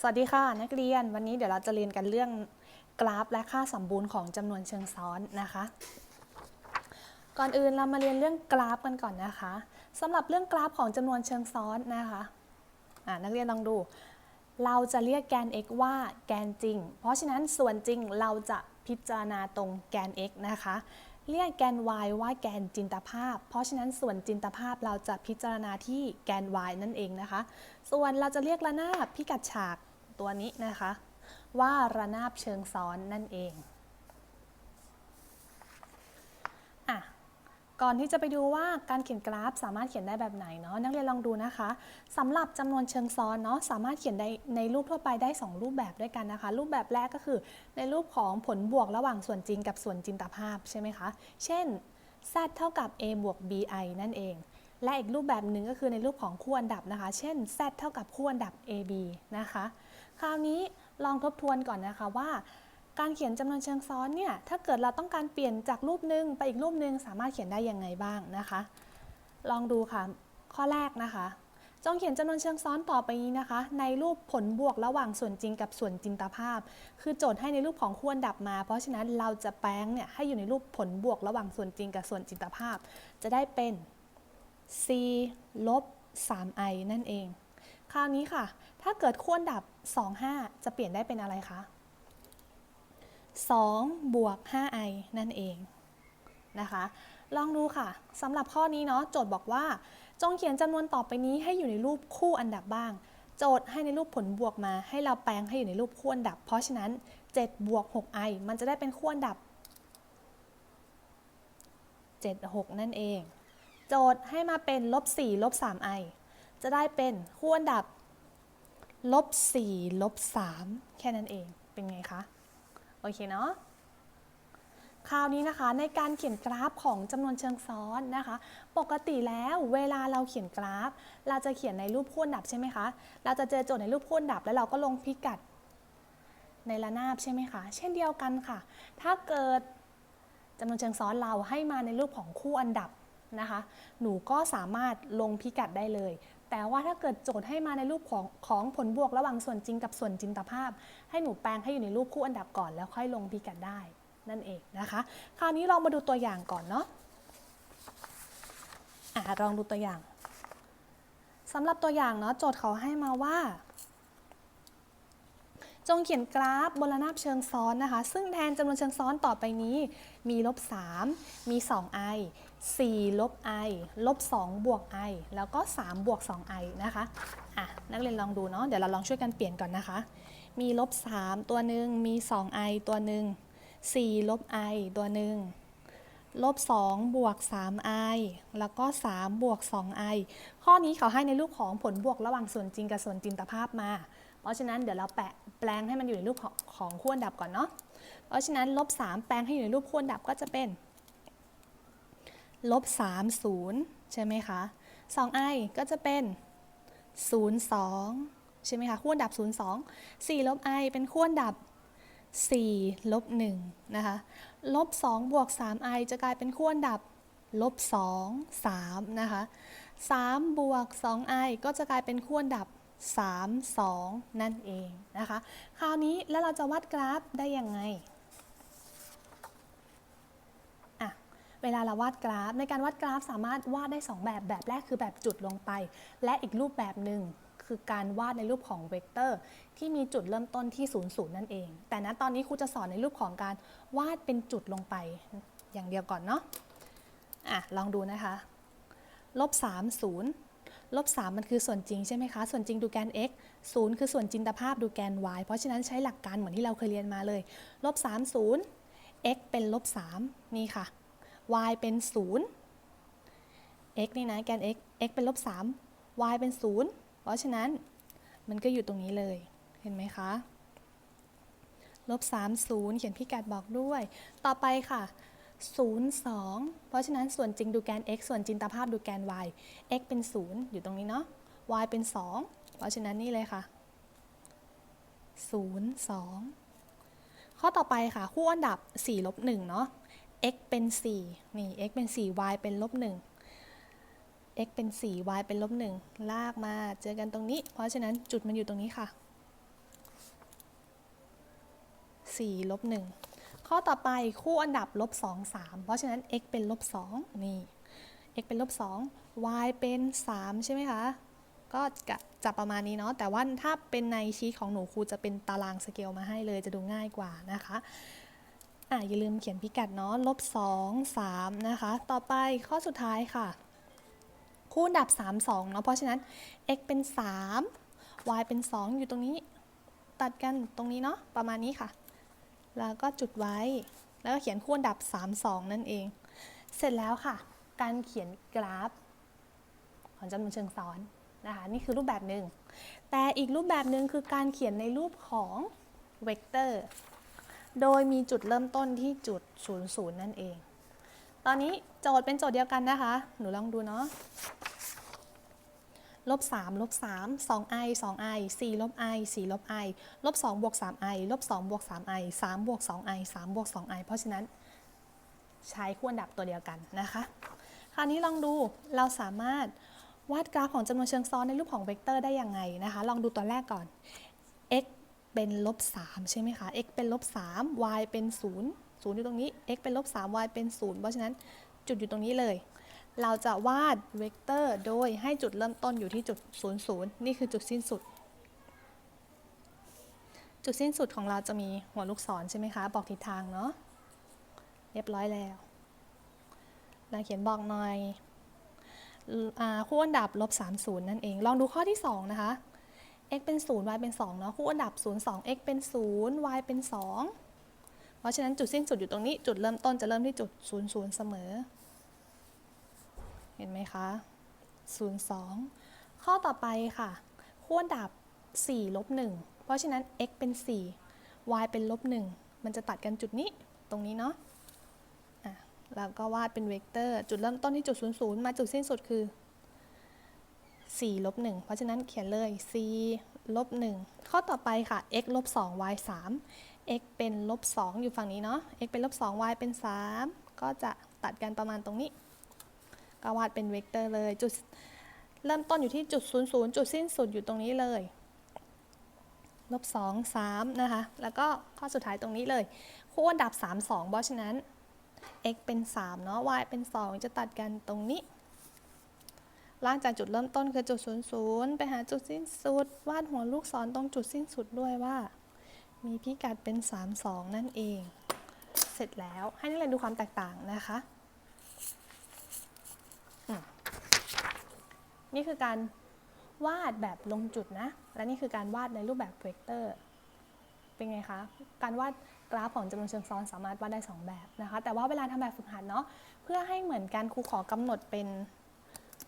สวัสดีค่ะ นักเรียนวันนี้เดี๋ยวเราจะเรียนกันเรื่องกราฟและค่าสมบูรณ์ของจำนวนเชิงซ้อนนะคะ ก่อนอื่นเรามาเรียนเรื่องกราฟกันก่อนนะคะสำหรับเรื่องกราฟของจำนวนเชิงซ้อนนะคะอ่านักเรียนลองดู เราจะเรียกแกน x ว่าแกนจริง เพราะฉะนั้นส่วนจริงเราจะพิจารณาตรงแกน x นะคะ เรียกแกน y ว่าแกนจินตภาพ เพราะฉะนั้นส่วนจินตภาพเราจะพิจารณาที่แกน y นั่นเองนะคะ ส่วนเราจะเรียกระนาบพิกัดฉาก ตัวนี้นะคะ ว่าระนาบเชิงซ้อนนั่นเองอะก่อนที่จะไปดูว่าการเขียนกราฟสามารถเขียนได้แบบไหนเนาะนักเรียนลองดูนะคะสำหรับจำนวนเชิงซ้อนเนาะสามารถเขียนได้ในรูปทั่วไปได้ 2 รูปแบบด้วยกันนะคะ รูปแบบแรกก็คือ ในรูปของผลบวกระหว่างส่วนจริงกับส่วนจินตภาพใช่ไหมคะ เช่น z เท่ากับ a บวก bi นั่นเอง และอีกรูปแบบหนึ่งก็คือในรูปของคู่อันดับนะคะ เช่น z เท่ากับคู่อันดับ ab นะคะ คราวนี้ลองทบทวนก่อนนะคะว่าการเขียนจำนวนเชิงซ้อนเนี่ย ถ้าเกิดเราต้องการเปลี่ยนจากรูปหนึ่งไปอีกรูปหนึ่งสามารถเขียนได้ยังไงบ้างนะคะ ลองดูค่ะ ข้อแรกนะคะ จงเขียนจำนวนเชิงซ้อนต่อไปนี้นะคะ ในรูปผลบวกระหว่างส่วนจริงกับส่วนจินตภาพ คือโจทย์ให้ในรูปของคู่อันดับมา เพราะฉะนั้นเราจะแปลงเนี่ยให้อยู่ในรูปผลบวกระหว่างส่วนจริงกับส่วนจินตภาพ จะได้เป็น c ลบ 3i นั่นเอง คราวนี้ค่ะ ถ้าเกิดคู่อันดับ 2 5 จะเปลี่ยนได้เป็นอะไรคะ 2 บวก 5i นั่นเองนะคะ ลองดูค่ะสำหรับข้อนี้เนาะโจทย์บอกว่า จงเขียนจำนวนต่อไปนี้ให้อยู่ในรูปคู่อันดับบ้าง โจทย์ให้ในรูปผลบวกมา ให้เราแปลงให้อยู่ในรูปคู่อันดับ เพราะฉะนั้น7บวก 6i มันจะได้เป็นคู่อันดับ 7 6 นั่นเอง โจทย์ให้มาเป็นลบ4ลบ 3i จะได้เป็นคู่อันดับลบ4ลบ3แค่นั้นเองเป็นไงคะ โอเคเนาะคราวนี้นะคะในการเขียนกราฟของจำนวนเชิงซ้อนนะคะ ปกติแล้วเวลาเราเขียนกราฟ เราจะเขียนในรูปคู่อันดับใช่ไหมคะ เราจะเจอโจทย์ในรูปคู่อันดับแล้วเราก็ลงพิกัดในระนาบใช่ไหมคะ เช่นเดียวกันค่ะ ถ้าเกิดจำนวนเชิงซ้อนเราให้มาในรูปของคู่อันดับนะคะ หนูก็สามารถลงพิกัดได้เลย แต่ว่าถ้าเกิดโจทย์ให้มาในรูปของของผลบวกระหว่างส่วนจริงกับส่วนจินตภาพ ให้หนูแปลงให้อยู่ในรูปคู่อันดับก่อนแล้วค่อยลงพิกัดได้นั่นเองนะคะ คราวนี้ลองมาดูตัวอย่างก่อนเนาะอะลองดูตัวอย่างสำหรับตัวอย่างเนาะโจทย์เขาให้มาว่า จงเขียนกราฟบนระนาบเชิงซ้อนนะคะ ซึ่งแทนจำนวนเชิงซ้อนต่อไปนี้ มีลบ3มี 2i 4ลบ i ลบ2บวก i แล้วก็ 3 บวก 2i นะคะอะนักเรียนลองดูเนาะเดี๋ยวเราลองช่วยกันเปลี่ยนก่อนนะคะ มีลบ3ตัวหนึ่งมี 2i ตัวหนึ่ง4ลบ i ตัวหนึ่งลบ2บวก 3i แล้วก็ 3 บวก 2i ข้อนี้เขาให้ในรูปของผลบวกระหว่างส่วนจริงกับส่วนจินตภาพมา เพราะฉะนั้นเดี๋ยวเราแปะ แปลงให้มันอยู่ในรูปของของคู่อันดับก่อนเนาะ เพราะฉะนั้นลบ3แปลงให้อยู่ในรูปคู่อันดับก็จะเป็นลบ3 0 ใช่ไหมคะ 2i ก็จะเป็น 0 2 ใช่ไหมคะคู่อันดับ 0 2 4 ลบ i เป็นคู่อันดับ 4 ลบ 1 นะคะ ลบ 2 บวก 3i จะกลายเป็นคู่อันดับ ลบ 2 3 นะคะ 3 บวก 2i ก็จะกลายเป็นคู่อันดับ 3 2 นั่นเองนะคะ คราวนี้แล้วเราจะวาดกราฟได้ยังไงเวลาเราวาดกราฟ ในการวาดกราฟสามารถวาดได้ 2 แบบแบบแรกคือแบบจุดลงไป และอีกรูปแบบหนึ่งคือการวาดในรูปของเวกเตอร์ ที่มีจุดเริ่มต้นที่ 0 0 นั่นเอง แต่ณตอนนี้ครูจะสอนในรูปของการวาดเป็นจุดลงไป อย่างเดียวก่อนเนาะอะลองดูนะคะลบ3 0 ลบ3มันคือส่วนจริงใช่ไหมคะ ส่วนจริงดูแกน x 0 คือส่วนจินตภาพดูแกน y เพราะฉะนั้นใช้หลักการเหมือนที่เราเคยเรียนมาเลย ลบ3 0 x เป็นลบ3นี่ค่ะ y เป็น 0 x นี่นะแกน x x เป็นลบ3 y เป็น 0 เพราะฉะนั้นมันก็อยู่ตรงนี้เลย เห็นไหมคะลบ30 เขียนพิกัดบอกด้วย ต่อไปค่ะ 0 2 เพราะฉะนั้นส่วนจริงดูแกน x ส่วนจินตภาพดูแกน y x เป็น 0 อยู่ตรงนี้เนาะ y เป็น 2 เพราะฉะนั้นนี่เลยค่ะ 0 2 ข้อต่อไปค่ะ คู่อันดับ4ลบ1เนาะ x เป็น 4 นี่ x เป็น 4 y เป็นลบ1 x เป็น 4 y เป็นลบ1ลากมาเจอกันตรงนี้ เพราะฉะนั้นจุดมันอยู่ตรงนี้ค่ะ4ลบ1 ข้อต่อไปคู่อันดับลบ2 3 เพราะฉะนั้น x เป็นลบ2นี่ x เป็นลบ2 y เป็น 3 ใช่ไหมคะ ก็จะจะประมาณนี้เนาะ แต่ว่าถ้าเป็นในชีทของหนูครูจะเป็นตารางสเกลมาให้เลยจะดูง่ายกว่านะคะอะอย่าลืมเขียนพิกัดเนาะลบ2 3 นะคะ ต่อไปข้อสุดท้ายค่ะ คู่อันดับ 3 2 เนาะ เพราะฉะนั้น x เป็น 3 y เป็น 2 อยู่ตรงนี้ ตัดกันตรงนี้เนาะประมาณนี้ค่ะ แล้วก็จุดไว้ แล้วก็เขียนคู่อันดับ 3 2 นั่นเอง เสร็จแล้วค่ะ การเขียนกราฟ ของจำนวนเชิงซ้อนนะคะนี่คือรูปแบบหนึ่ง แต่อีกรูปแบบหนึ่งคือการเขียนในรูปของเวกเตอร์ โดยมีจุดเริ่มต้นที่จุด 00 นั่นเอง ตอนนี้โจทย์เป็นโจทย์เดียวกันนะคะ หนูลองดูเนาะ ลบ3ลบ3 2i 2i 4ลบ i 4ลบ i ลบ2บวก 3i ลบ2บวก 3i 3บวก 2i 3บวก 2i เพราะฉะนั้นใช้คู่อันดับตัวเดียวกันนะคะ คราวนี้ลองดูเราสามารถวาดกราฟของจำนวนเชิงซ้อนในรูปของเวกเตอร์ได้ยังไงนะคะ ลองดูตัวแรกก่อน x เป็นลบ3ใช่ไหมคะ x เป็นลบ3 y เป็น 0 0 อยู่ตรงนี้ x เป็นลบ3 y เป็น 0 เพราะฉะนั้นจุดอยู่ตรงนี้เลย เราจะวาดเวกเตอร์โดยให้จุดเริ่มต้นอยู่ที่จุด 0 0 นี่คือจุดสิ้นสุด จุดสิ้นสุดของเราจะมีหัวลูกศรใช่ไหมคะ บอกทิศทางเนาะ เรียบร้อยแล้วเราเขียนบอกหน่อยอคู่อันดับลบ30 นั่นเอง ลองดูข้อที่ 2 นะคะ x เป็น 0 y เป็น2เนาะ คู่อันดับ 0 2 x เป็น 0 y เป็น 2 เพราะฉะนั้นจุดสิ้นสุดอยู่ตรงนี้ จุดเริ่มต้นจะเริ่มที่จุด 0 0 เสมอ เห็นไหมคะ 0 2 ข้อต่อไปค่ะคู่อันดับ 4 ลบ 1 เพราะฉะนั้น x เป็น 4 y เป็นลบ 1 มันจะตัดกันจุดนี้ตรงนี้เนาะะแล้วก็วาดเป็นเวกเตอร์ จุดเริ่มต้นที่จุด 0 0 มาจุดสิ้นสุดคือ 4 ลบ 1 เพราะฉะนั้นเขียนเลย4ลบ 1 ข้อต่อไปค่ะ x ลบ 2 y 3 x เป็นลบ 2 อยู่ฝั่งนี้เนาะ x เป็นลบ 2 y เป็น 3 ก็จะตัดกันประมาณตรงนี้ ก็วาดเป็นเวกเตอร์เลยจุดเริ่มต้นอยู่ที่จุด0 0จุดสิ้นสุดอยู่ตรงนี้เลยลบ2 3นะคะ แล้วก็ข้อสุดท้ายตรงนี้เลย คู่อันดับ 3 2 เพราะฉะนั้น x เป็น 3 เนาะ y เป็น 2 จะตัดกันตรงนี้ ล่างจากจุดเริ่มต้นคือจุด 0 0 ไปหาจุดสิ้นสุด วาดหัวลูกศรตรงจุดสิ้นสุดด้วยว่า มีพิกัดเป็น 3 2 นั่นเอง เสร็จแล้วให้นักเรียนดูความแตกต่างนะคะอืม นี่คือการวาดแบบลงจุดนะ และนี่คือการวาดในรูปแบบเวกเตอร์ เป็นไงคะ การวาดกราฟของจำนวนเชิงซ้อนสามารถวาดได้ 2 แบบนะคะ แต่ว่าเวลาทำแบบฝึกหัดเนาะ เพื่อให้เหมือนกันครูขอกำหนดเป็น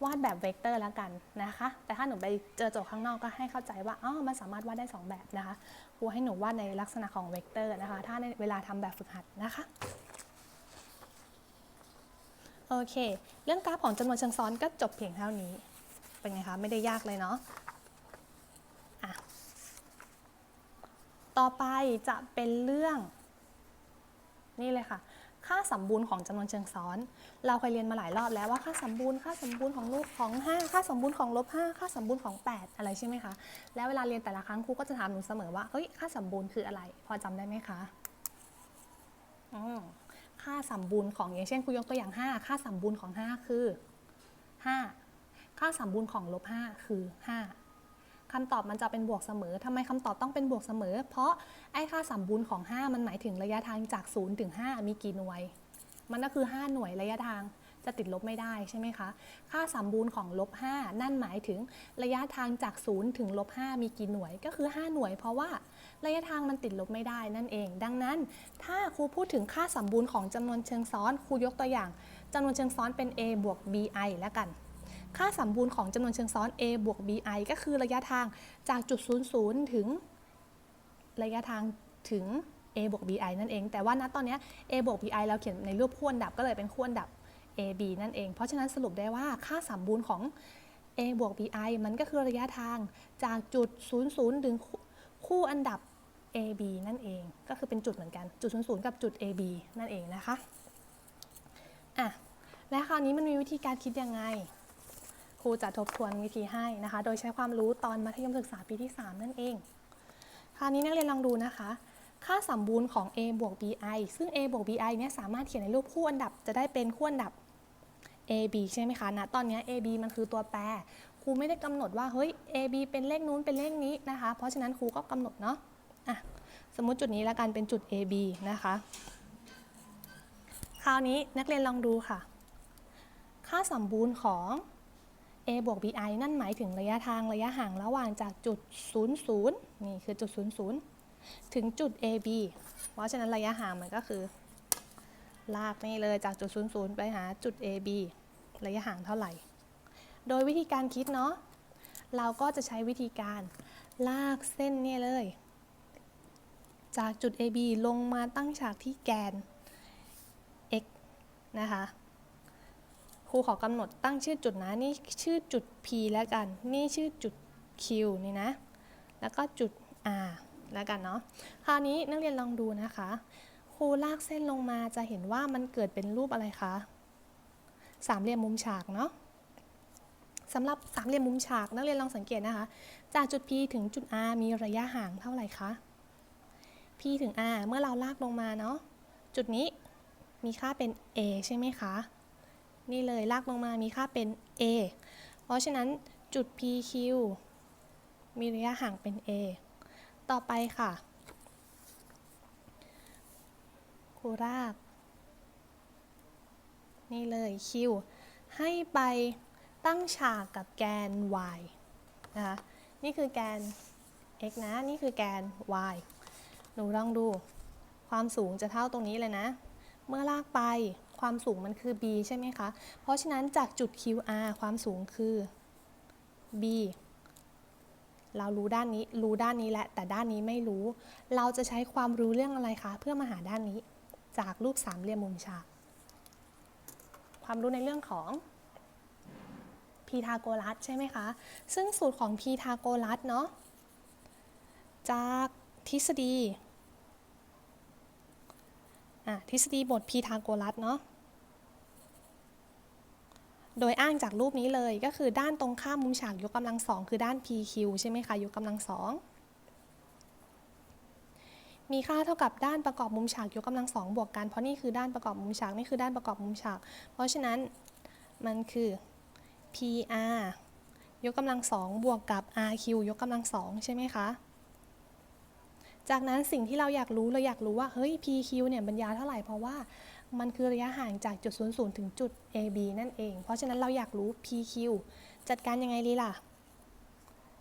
วาดแบบเวกเตอร์แล้วกันนะคะ แต่ถ้าหนูไปเจอโจทย์ข้างนอกก็ให้เข้าใจว่าอ๋อมันสามารถวาดได้ 2 แบบนะคะ ครูให้หนูวาดในลักษณะของเวกเตอร์นะคะ ถ้าในเวลาทำแบบฝึกหัดนะคะโอเค เรื่องกราฟของจำนวนเชิงซ้อนก็จบเพียงเท่านี้ เป็นไงคะ ไม่ได้ยากเลยเนาะะต่อไปจะเป็นเรื่อง นี่เลยค่ะ ค่าสมบูรณ์ของจำนวนเชิงซ้อน เราเคยเรียนมาหลายรอบแล้วว่าค่าสมบูรณ์ ค่าสมบูรณ์ของรูปของ 5 ค่าสมบูรณ์ของลบ5ค่าสมบูรณ์ของ 8 อะไรใช่ไหมคะ แล้วเวลาเรียนแต่ละครั้งครูก็จะถามหนูเสมอว่า เฮ้ย ค่าสมบูรณ์คืออะไร พอจำได้ไหมคะค่าสมบูรณ์ของอย่างเช่นครูยกตัวอย่าง 5 ค่าสมบูรณ์ของ 5 คือ 5 ค่าสมบูรณ์ของลบ5คือ 5คำตอบมันจะเป็นบวกเสมอทำไมคำตอบต้องเป็นบวกเสมอ เพราะไอ้ค่าสมบูรณ์ของ 5 มันหมายถึงระยะทางจาก 0 ถึง 5 มีกี่หน่วย มันก็คือ 5 หน่วยระยะทางจะติดลบไม่ได้ใช่ไหมคะ ค่าสมบูรณ์ของลบ 5 นั่นหมายถึงระยะทางจาก 0 ถึงลบ 5 มีกี่หน่วย ก็คือ 5 หน่วย เพราะว่าระยะทางมันติดลบไม่ได้นั่นเอง ดังนั้น ถ้าครูพูดถึงค่าสมบูรณ์ของจำนวนเชิงซ้อน ครูยกตัวอย่างจำนวนเชิงซ้อนเป็น a บวก bi แล้วกัน ค่าสมบูรณ์ของจำนวนเชิงซ้อน a บวก bi ก็คือระยะทางจากจุด 00 ถึง ระยะทางถึง a บวก bi นั่นเอง แต่ว่าณตอนนี้ a บวก bi เราเขียนในรูปคู่อันดับก็เลยเป็นคู่อันดับ ab นั่นเอง เพราะฉะนั้นสรุปได้ว่าค่าสมบูรณ์ของ a บวก bi มันก็คือระยะทางจากจุด 00 ถึงคู่อันดับ ab นั่นเอง ก็คือเป็นจุดเหมือนกัน จุด 00 กับจุด ab นั่นเองนะคะ อะ และคราวนี้มันมีวิธีการคิดยังไง ครูจะทบทวนวิธีให้นะคะ โดยใช้ความรู้ตอนมัธยมศึกษาปีที่ 3 นั่นเอง คราวนี้นักเรียนลองดูนะคะ ค่าสมบูรณ์ของ a บวก bi ซึ่ง a บวก bi เนี่ยสามารถเขียนในรูปคู่อันดับจะได้เป็นคู่อันดับ a b ใช่ไหมคะณตอนนี้ a b มันคือตัวแปร ครูไม่ได้กำหนดว่าเฮ้ย a b เป็นเลขนู้นเป็นเลขนี้นะคะ เพราะฉะนั้นครูก็กำหนดเนาะอะสมมติจุดนี้แล้วกันเป็นจุด a b นะคะ คราวนี้นักเรียนลองดูค่ะ ค่าสมบูรณ์ของ a บวก bi นั่นหมายถึงระยะทางระยะห่างระหว่างจากจุด 0 0 นี่คือจุด 0 0 ถึงจุด ab เพราะฉะนั้นระยะห่างมันก็คือ ลากนี่เลยจากจุด 0 0 ไปหาจุด ab ระยะห่างเท่าไหร่ โดยวิธีการคิดเนาะ เราก็จะใช้วิธีการลากเส้นนี่เลย จากจุด AB ลงมาตั้งฉากที่แกน x นะคะ ครูขอกำหนดตั้งชื่อจุดนะ นี่ชื่อจุด P แล้วกัน นี่ชื่อจุด Q นี่นะ แล้วก็จุด R แล้วกันเนาะ คราวนี้นักเรียนลองดูนะคะ ครูลากเส้นลงมาจะเห็นว่ามันเกิดเป็นรูปอะไรคะ สามเหลี่ยมมุมฉากเนาะสำหรับสามเหลี่ยมมุมฉากนักเรียนลองสังเกตนะคะ จากจุด P ถึงจุด R มีระยะห่างเท่าไหร่คะ P ถึง R เมื่อเราลากลงมาเนาะ จุดนี้มีค่าเป็น A ใช่ไหมคะ นี่เลยลากลงมามีค่าเป็น A เพราะฉะนั้นจุด PQ มีระยะห่างเป็น A ต่อไปค่ะครูราก นี่เลย Q ให้ไปตั้งฉากกับแกน y นะคะนี่คือแกน x นะ นี่คือแกน y หนูลองดู ความสูงจะเท่าตรงนี้เลยนะ เมื่อลากไป ความสูงมันคือ b ใช่ไหมคะ เพราะฉะนั้นจากจุด qr ความสูงคือ b เรารู้ด้านนี้ รู้ด้านนี้แหละ แต่ด้านนี้ไม่รู้ เราจะใช้ความรู้เรื่องอะไรคะ เพื่อมาหาด้านนี้ จากรูปสามเหลี่ยมมุมฉาก ความรู้ในเรื่องของพีทาโกรัสใช่ไหมคะ ซึ่งสูตรของพีทาโกรัสเนาะ จากทฤษฎีอะทฤษฎีบทพีทาโกรัสเนาะ โดยอ้างจากรูปนี้เลยก็คือด้านตรงข้ามมุมฉากยกกำลังสองคือด้าน PQ ใช่ไหมคะยกกำลังสองมีค่าเท่ากับด้านประกอบมุมฉากยกกำลังสองบวกกันเพราะนี่คือด้านประกอบมุมฉากนี่คือด้านประกอบมุมฉาก เพราะฉะนั้นมันคือ PR ยกกำลังสองบวกกับ RQ ยกกำลังสองใช่ไหมคะจากนั้นสิ่งที่เราอยากรู้เราอยากรู้ว่าเฮ้ย PQ เนี่ยมันยาเท่าไหร่เพราะว่า มันคือระยะห่างจากจุด 0 0 ถึงจุด AB นั่นเอง เพราะฉะนั้นเราอยากรู้ PQ จัดการยังไงดีล่ะ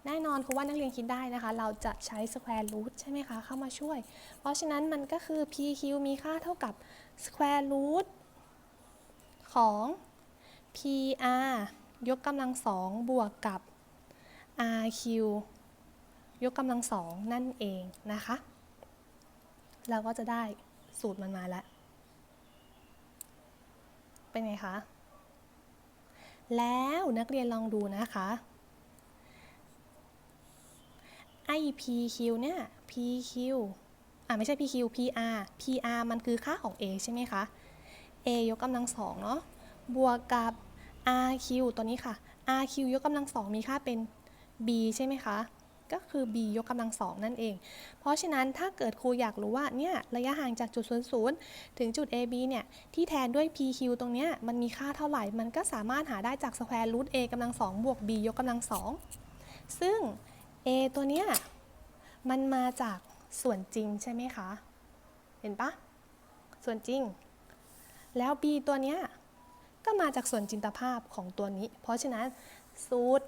แน่นอนคือว่านักเรียนคิดได้นะคะ เราจะใช้ square root ใช่ไหมคะ เข้ามาช่วย เพราะฉะนั้นมันก็คือ PQ มีค่าเท่ากับ square root ของ PR ยกกำลังสองบวกกับ RQ ยกกำลังสองนั่นเองนะคะ เราก็จะได้สูตรมันมาแล้ว เป็นไงคะ แล้วนักเรียนลองดูนะคะ ไอ PQ เนี่ย PQ อ่าไม่ใช่ PQ PR PR มันคือค่าของ A ใช่ไหมคะ A ยกกำลังสองเนาะ บวกกับ RQ ตัวนี้ค่ะ RQ ยกกำลังสองมีค่าเป็น B ใช่ไหมคะ ก็คือ b ยกกำลังสองนั่นเอง เพราะฉะนั้นถ้าเกิดครูอยากรู้ว่าเนี่ยระยะห่างจากจุด0 0ถึงจุด AB เนี่ยที่แทนด้วย PQ ตรงเนี้ยมันมีค่าเท่าไหร่ มันก็สามารถหาได้จาก square root A กำลังสองบวก b ยกกำลังสองซึ่ง A ตัวเนี้ยมันมาจากส่วนจริงใช่ไหมคะ เห็นปะส่วนจริง แล้ว b ตัวเนี้ยก็มาจากส่วนจินตภาพของตัวนี้ เพราะฉะนั้นสูตร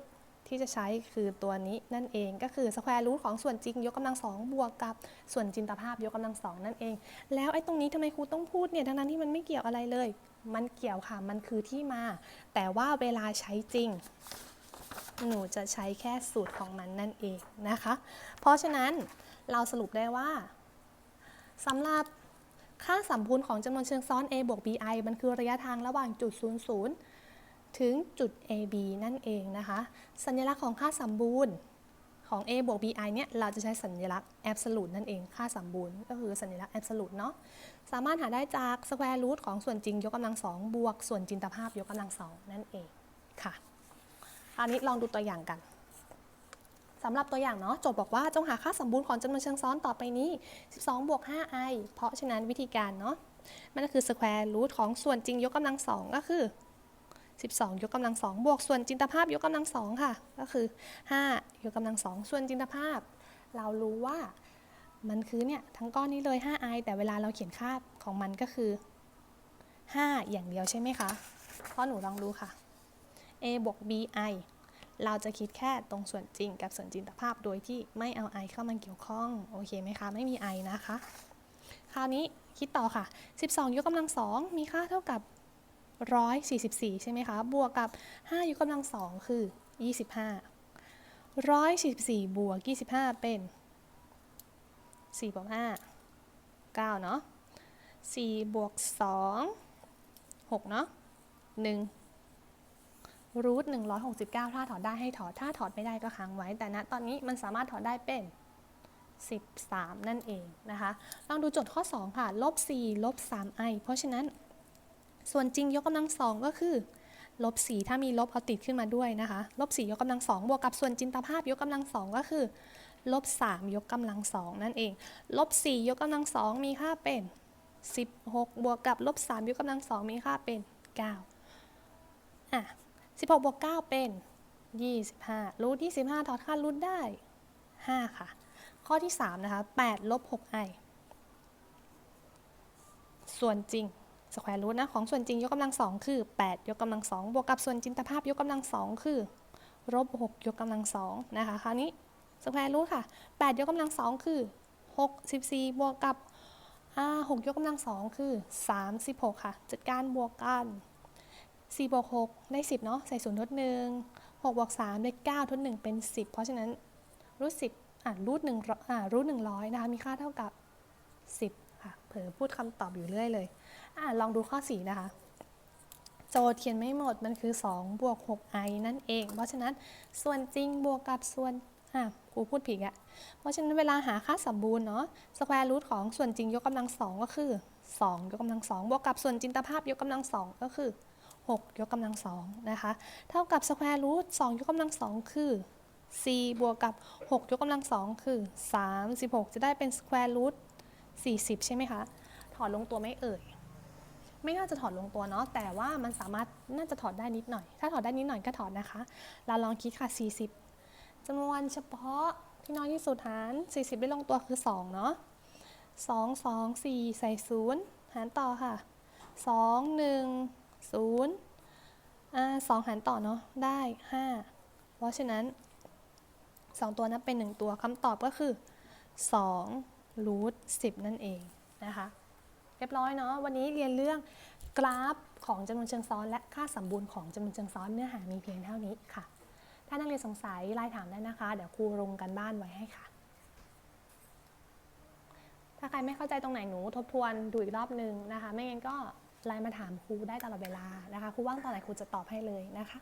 ที่จะใช้คือตัวนี้นั่นเองก็คือ square root ของส่วนจริงยกกำลังสองบวกกับส่วนจินตภาพยกกำลังสองนั่นเอง แล้วไอ้ตรงนี้ทำไมครูต้องพูดเนี่ยทั้งนั้นที่มันไม่เกี่ยวอะไรเลย มันเกี่ยวค่ะมันคือที่มา แต่ว่าเวลาใช้จริง หนูจะใช้แค่สูตรของมันนั่นเองนะคะ เพราะฉะนั้นเราสรุปได้ว่าสำหรับค่าสัมพันธ์ของจำนวนเชิงซ้อน a บวก bi มันคือระยะทางระหว่างจุด 0 0 ถึงจุด AB นั่นเองนะคะ สัญลักษณ์ของค่าสัมบูรณ์ของ a บวก bi เนี่ย เราจะใช้สัญลักษณ์ absolute นั่นเอง ค่าสัมบูรณ์ ก็คือสัญลักษณ์ absolute เนาะ สามารถหาได้จาก square root ของส่วนจริงยกกำลังสองบวกส่วนจินตภาพยกกำลังสองนั่นเองค่ะ คราวนี้ลองดูตัวอย่างกันสำหรับตัวอย่างเนาะโจทย์บอกว่าจงหาค่าสมบูรณ์ของจำนวนเชิงซ้อนต่อไปนี้ 12 บวก 5i เพราะฉะนั้นวิธีการเนาะ มันก็คือ square root ของส่วนจริงยกกำลังสองก็คือ 12 ยกกำลังสองบวกส่วนจินตภาพยกกำลังสองค่ะ ก็คือ 5 ยกกำลังสองส่วนจินตภาพ เรารู้ว่ามันคือเนี่ยทั้งก้อนนี้เลย 5i แต่เวลาเราเขียนค่าของมันก็คือ 5 อย่างเดียวใช่ไหมคะเพราะหนูลองดูค่ะ a บวก bi เราจะคิดแค่ตรงส่วนจริงกับส่วนจินตภาพโดยที่ไม่เอา i เข้ามาเกี่ยวข้อง โอเคไหมคะ ไม่มี i นะคะ คราวนี้คิดต่อค่ะ 12 ยกกำลังสองมีค่าเท่ากับ 144 ใช่ไหมคะ บวกกับ 5 ยกกำลังสองคือ 25 144 บวก 25 เป็น 4 บวก 5 9 เนาะ4บวก 2 6 เนาะ1รูท169 ถ้าถอดได้ให้ถอด ถ้าถอดไม่ได้ก็ค้างไว้ แต่ณตอนนี้มันสามารถถอดได้เป็น13 นั่นเองนะคะ ลองดูโจทย์ข้อ 2 ค่ะ ลบ 4 ลบ 3i เพราะฉะนั้น ส่วนจริงยกกำลังสองก็คือ ลบ4ถ้ามีลบเอาติดขึ้นมาด้วยนะคะ ลบ4ยกกำลังสองบวกกับส่วนจินตภาพยกกำลังสองก็คือลบ3ยกกำลังสองนั่นเอง ลบ4ยกกำลังสองมีค่าเป็น 16 บวกกับลบ3ยกกำลังสองมีค่าเป็น 9 อะ 16 บวก 9 เป็น 25รูท25 ถอดค่ารูทได้ 5 ค่ะ ข้อที่ 3 นะคะ 8 ลบ 6i ส่วนจริง สแควร์รูทนะของส่วนจริงยกกำลังสองคือ 8 ยกกำลังสองบวกกับส่วนจินตภาพยกกำลังสองคือลบ6ยกกำลังสองนะคะคราวนี้สแควร์รูทค่ะ 8 ยกกำลังสองคือ 64 บวกกับ6ยกกำลังสองคือ 36 ค่ะ จัดการบวกกัน 4 บวก 6 ได้ 10 เนาะใส่ศูนย์ทดหนึ่ง6บวก3ได้9ทด1เป็น 10 เพราะฉะนั้นรูท10อ่ารูท1อ่ารูท100นะคะมีค่าเท่ากับ 10 ค่ะ เผลอพูดคำตอบอยู่เรื่อยเลย อะลองดูข้อ 4 นะคะ โจทย์เขียนไม่หมดมันคือ 2 บวก 6i นั่นเอง เพราะฉะนั้นส่วนจริงบวกกับส่วนอะครูพูดผิดอะเพราะฉะนั้นเวลาหาค่าสมบูรณ์เนาะสแควร์รูทของส่วนจริงยกกำลังสองก็คือ 2 ยกกำลังสองบวกกับส่วนจินตภาพยกกำลังสองก็คือ 6 ยกกำลังสองนะคะ เท่ากับสแควร์รูท2ยกกำลังสองคือ4บวกกับ 6 ยกกำลังสองคือ 36 จะได้เป็นสแควร์รูท40 ใช่ไหมคะ ถอดลงตัวไม่เอ่ย ไม่น่าจะถอดลงตัวเนาะแต่ว่ามันสามารถน่าจะถอดได้นิดหน่อย ถ้าถอดได้นิดหน่อยก็ถอดนะคะ เราลองคิดค่ะ 40จำนวนเฉพาะที่น้อยที่สุดหาร 40 ได้ลงตัวคือ 2 เนาะ2 2 4 ใส่ 0 หารต่อค่ะ 2 1 0อ่า2หารต่อเนาะได้ 5 เพราะฉะนั้น 2 ตัวนับเป็น 1 ตัวคำตอบก็คือ2รูท10 นั่นเองนะคะ เรียบร้อยเนาะวันนี้เรียนเรื่องกราฟของจำนวนเชิงซ้อน และค่าสมบูรณ์ของจำนวนเชิงซ้อนเนื้อหามีเพียงเท่านี้ค่ะ ถ้านักเรียนสงสัยไลน์ถามได้นะคะ เดี๋ยวครูลงกันบ้านไว้ให้ค่ะ ถ้าใครไม่เข้าใจตรงไหนหนูทบทวนดูอีกรอบนึงนะคะ ไม่งั้นก็ไลน์มาถามครูได้ตลอดเวลานะคะครูว่างตอนไหนครูจะตอบให้เลยนะคะ